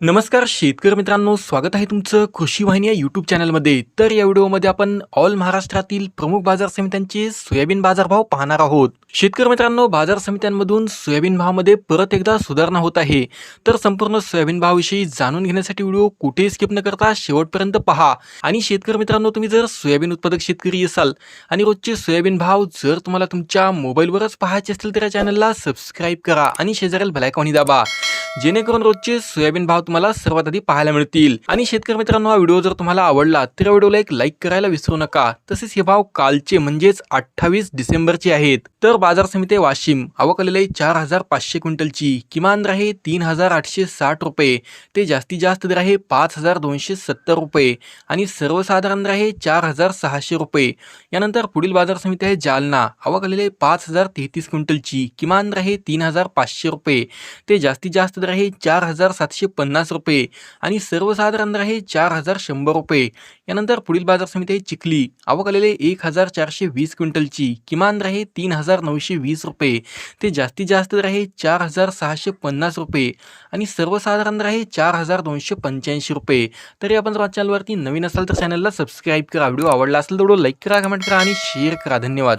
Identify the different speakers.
Speaker 1: नमस्कार शेतकरी मित्रांनो स्वागत आहे तुमचं कृषी वाहिनी या यूट्यूब चॅनलमध्ये तर या व्हिडिओमध्ये आपण ऑल महाराष्ट्रातील प्रमुख बाजार समित्यांचे सोयाबीन बाजारभाव पाहणार आहोत. शेतकरी मित्रांनो बाजार समित्यांमधून सोयाबीन भावामध्ये परत एकदा सुधारणा होत आहे. तर संपूर्ण सोयाबीन भावाविषयी जाणून घेण्यासाठी व्हिडिओ कुठेही स्किप न करता शेवटपर्यंत पहा. आणि शेतकरी मित्रांनो तुम्ही जर सोयाबीन उत्पादक शेतकरी असाल आणि रोजचे सोयाबीन भाव जर तुम्हाला तुमच्या मोबाईलवरच पाहायचे असतील तर या चॅनलला सबस्क्राईब करा आणि शेजारील भलायकवणी दाबा. जेणेकरून रोजचे सोयाबीन भाव तुम्हाला सर्वात आधी पाहायला मिळतील. आणि शेतकरी मित्रांनो हा व्हिडिओ जर तुम्हाला आवडला तर या व्हिडिओला एक लाईक करायला विसरू नका. तसेच हे भाव कालचे म्हणजेच अठ्ठावीस डिसेंबरचे आहेत. तर बाजार समिती वाशिम आवक आलेली चार हजार पाचशे क्विंटलची. किमान दर आहे तीन हजार आठशे साठ रुपये. ते जास्तीत जास्त दर आहे पाच हजार दोनशे सत्तर रुपये. आणि सर्वसाधारण दर आहे चार हजार सहाशे रुपये. यानंतर पुढील बाजार समिती आहे जालना आवक आलेली पाच हजार तेहतीस क्विंटलची. किमान दर आहे तीन हजार पाचशे रुपये. ते जास्तीत जास्त दर आहे चार हजार सातशे पन्नास रुपये आणि सर्वसाधारण दर आहे चार हजार शंभर रुपये. यानंतर पुढील बाजार समिती आहे चिखली. आवक आलेले एक हजार चारशे वीस क्विंटलची. किमान दर आहे तीन हजार नऊशे वीस रुपये. ते जास्तीत जास्त दर आहे चार हजार सहाशे पन्नास रुपये आणि सर्वसाधारण दर आहे चार हजार दोनशे पंच्याऐंशी रुपये. तरी आपण जर चॅनलवरती नवीन असाल तर चॅनलला सबस्क्राईब करा. व्हिडिओ आवडला असेल तर लाईक करा कमेंट करा आणि शेअर करा. धन्यवाद.